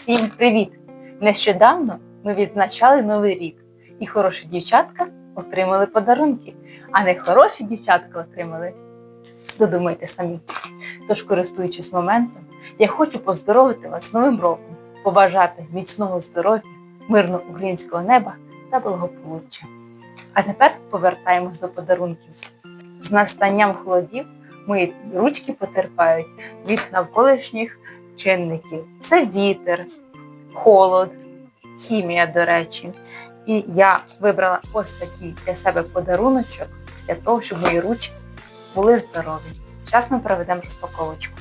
Всім привіт! Нещодавно ми відзначали Новий рік, і хороші дівчатка отримали подарунки, а не хороші дівчатка отримали. Додумайте самі. Тож, користуючись моментом, я хочу поздоровити вас з Новим роком, побажати міцного здоров'я, мирного українського неба та благополуччя. А тепер повертаємось до подарунків. З настанням холодів мої ручки потерпають від навколишніх чинників. Це вітер, холод, хімія, до речі. І я вибрала ось такий для себе подаруночок для того, щоб мої ручки були здорові. Зараз ми проведемо розпаковочку.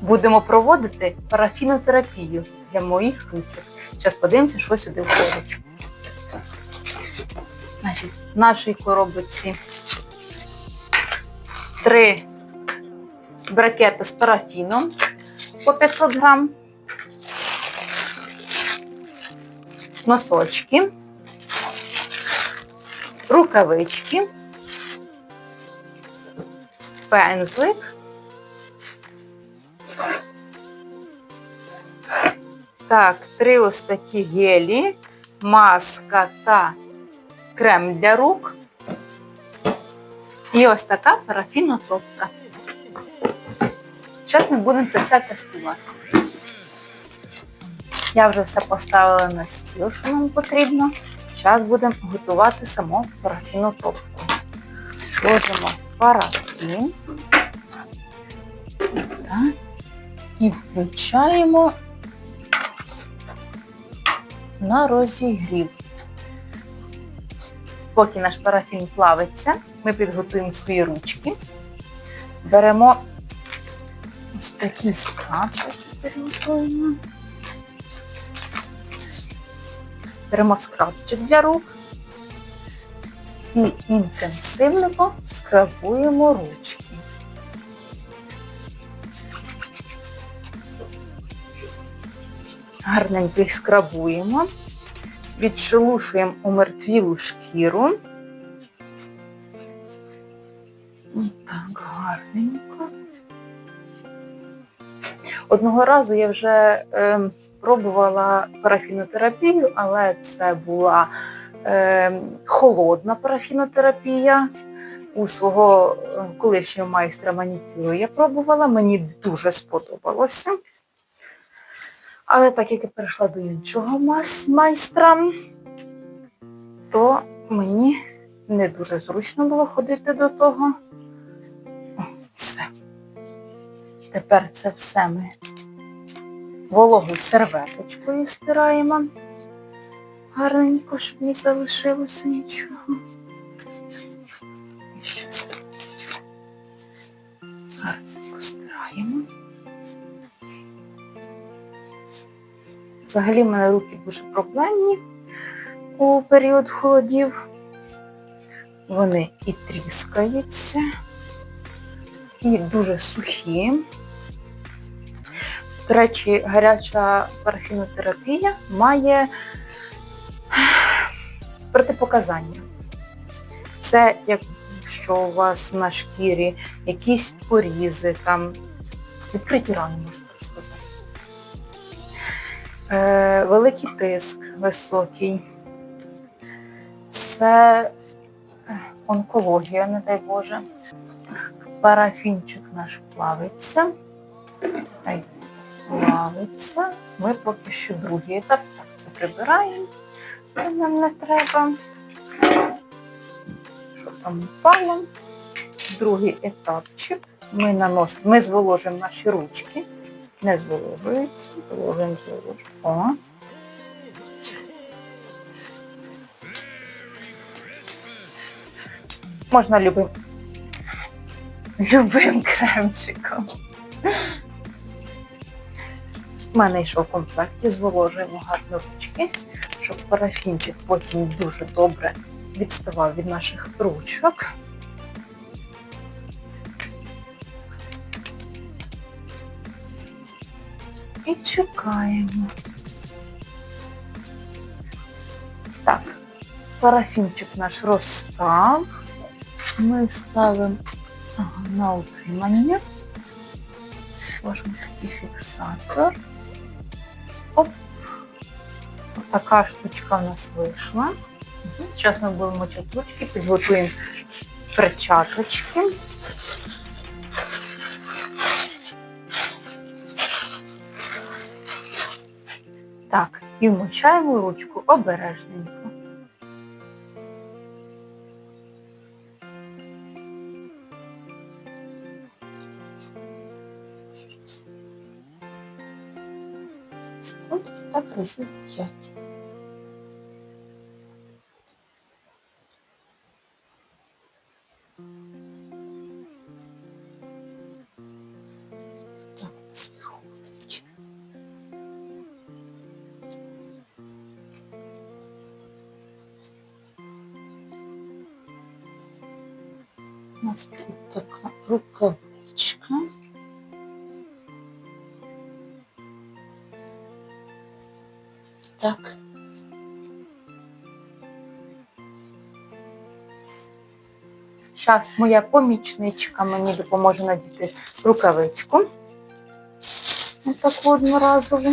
Будемо проводити парафінотерапію для моїх ручок. Зараз подивимося, що сюди входить. Значить, в нашій коробочці три бракети з парафіном по 500 грам, носочки, рукавички, пензлик, так, три ось такі гелі, маска та крем для рук. І ось така парафінотопка. Зараз ми будемо це все тестувати. Я вже все поставила на стіл, що нам потрібно. Зараз будемо готувати саму парафінотопку. Ложимо парафін Так. і включаємо на розігрів. Поки наш парафін плавиться, ми підготуємо свої ручки. Беремо ось щось тут підготуємо. Беремо скрабчик для рук і інтенсивно скрабуємо ручки. Гарненько їх скрабуємо відшелушуємо умертвілу шкіру. Так, гарненько. Одного разу я вже е, пробувала парафінотерапію, але це була е, холодна парафінотерапія. У свого е, колишнього майстра манікюру я пробувала, мені дуже сподобалося. Але так як я перейшла до іншого майстра, то мені не дуже зручно було ходити до того. О, все. Тепер це все ми вологою серветочкою стираємо. Гарненько, щоб не залишилося нічого. Взагалі в мене руки дуже проблемні у період холодів. Вони і тріскаються, і дуже сухі. До речі, гаряча парафінотерапія має протипоказання. Це якщо у вас на шкірі якісь порізи, там відкриті рани, сказати. Е, великий тиск високий. Це онкологія, не дай Боже. Парафінчик наш плавиться. Хай плавиться. Ми поки що другий етап. Так, це прибираємо. Це нам не треба. Що там упало? Другий етапчик. Ми наносимо, ми зволожимо наші ручки не зволожується, зволожуємо. О. Можна любим, любим кремчиком. У мене йшов в комплекті, зволожуємо гарно ручки, щоб парафінчик потім дуже добре відставав від наших ручок. І чекаємо. Так, парафінчик наш розстав. Ми ставимо ага, на утримання. Можемо такий фіксатор. Оп. Така штучка в нас вийшла. Зараз ми будемо мочити ручки, підготуємо перчаточки. Так, і вмочаємо ручку обережненько. Так разів п'ять. Так, у У нас тут така рукавичка. Так. Зараз моя помічничка мені допоможе надіти рукавичку. Ось таку одноразову.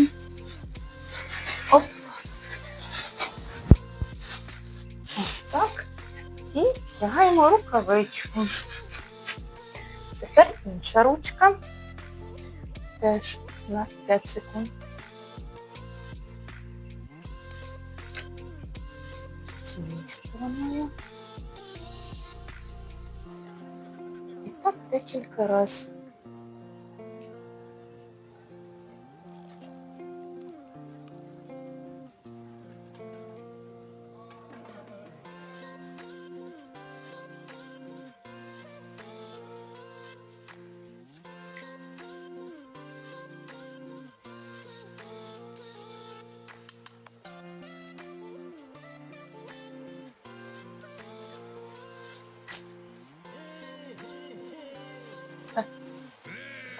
Вдягаємо рукавичку. Тепер інша ручка. Теж на 5 секунд. цією стороною. І так декілька разів.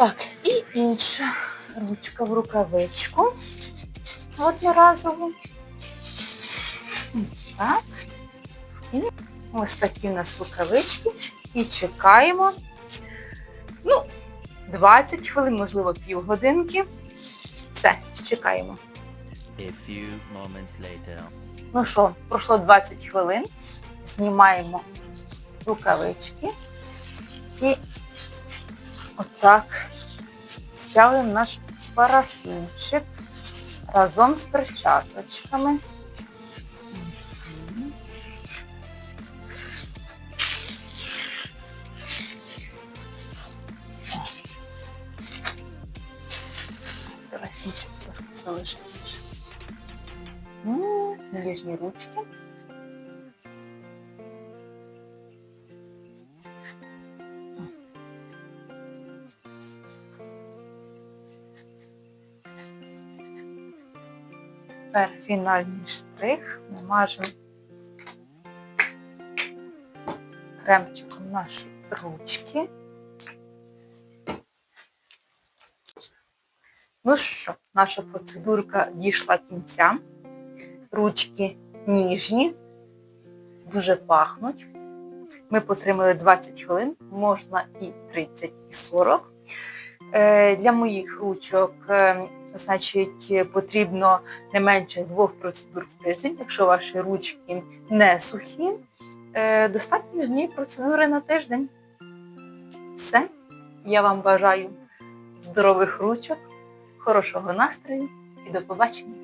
Так, і інша ручка в рукавичку. Одноразову. Так. І ось такі у нас рукавички. І чекаємо. Ну, 20 хвилин, можливо, півгодинки. Все, чекаємо. A few moments later. Ну що, пройшло 20 хвилин. Знімаємо рукавички і отак стягуємо наш парафінчик разом з перчаточками. Мгм. Парафінчик трошки залишився. М, Нижні ручки. Тепер фінальний штрих. Ми мажемо кремчиком наші ручки. Ну що, наша процедурка дійшла кінця. Ручки ніжні, дуже пахнуть. Ми потримали 20 хвилин, можна і 30, і 40. Е, Для моїх ручок, е, значить, потрібно не менше двох процедур в тиждень, якщо ваші ручки не сухі. Е, Достатньо однієї процедури на тиждень. Все. Я вам бажаю здорових ручок, хорошого настрою і до побачення.